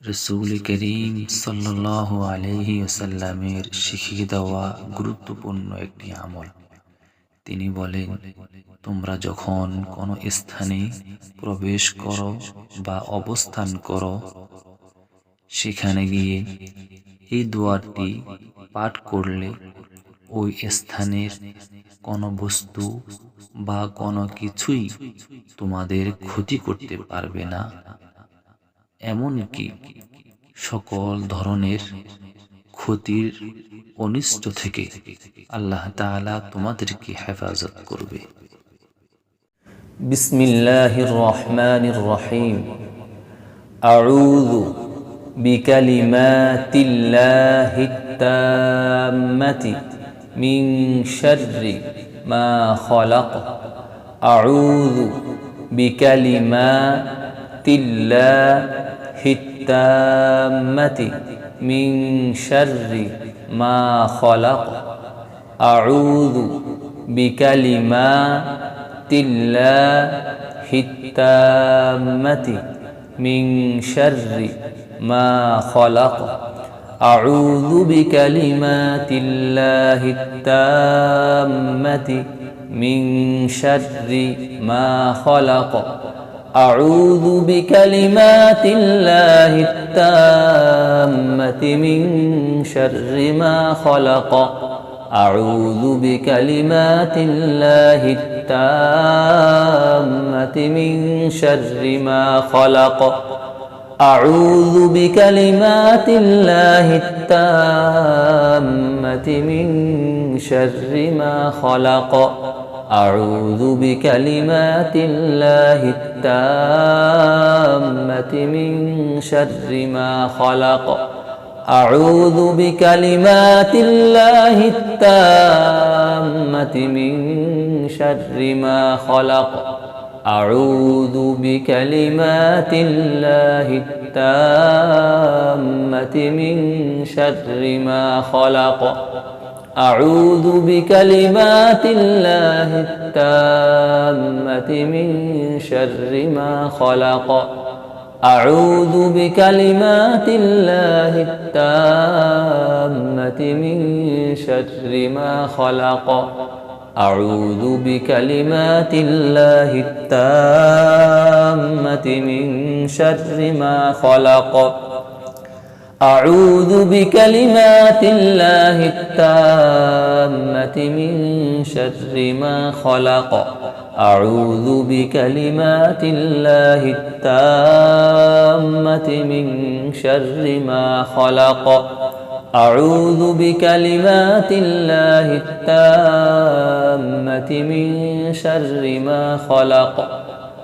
রসুল করিম সাল্লাহ আলহি আসাল্লামের শিখিয়ে দেওয়া গুরুত্বপূর্ণ একটি আমল। তিনি বলেন, তোমরা যখন কোনো স্থানে প্রবেশ করো বা অবস্থান করো, সেখানে গিয়ে এই দোয়ারটি পাঠ করলে ওই স্থানের কোনো বস্তু বা কোনো কিছুই তোমাদের ক্ষতি করতে পারবে না। এমনকি সকল ধরনের ক্ষতির অনিষ্ট থেকে আল্লাহ তালা তোমাদেরকে হেফাজত করবে। বিসমিল্লাহির রহমানির রহিম। আউযু বিকালিমাতিল্লাহিত তাম্মাতি মিন শাররি মা খলাক। الله التامة من شر ما خلق. أعوذ بكلمات الله التامة من شر ما خلق. أعوذ بكلمات الله التامة من شر ما خلق. أعوذ بكلمات الله التامة من شر ما خلق. أعوذ بكلمات الله التامة من شر ما خلق. أعوذ بكلمات الله التامة من شر ما خلق. أعوذ بكلمات الله التامة من شر ما خلق. أعوذ بكلمات الله التامة من شر ما خلق. أعوذ بكلمات الله التامة من شر ما خلق. أعوذ بكلمات الله التامة من شر ما خلق. أعوذ بكلمات الله التامة من شر ما خلق. أعوذ بكلمات الله التامة من شر ما خلق. أعوذ بكلمات الله التامة من شر ما خلق. أعوذ بكلمات الله التامة من شر ما خلق. أعوذ بكلمات الله التامة من شر ما خلق.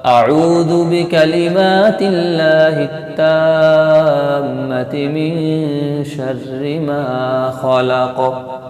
أعوذ بكلمات الله التامة من شر ما خلق.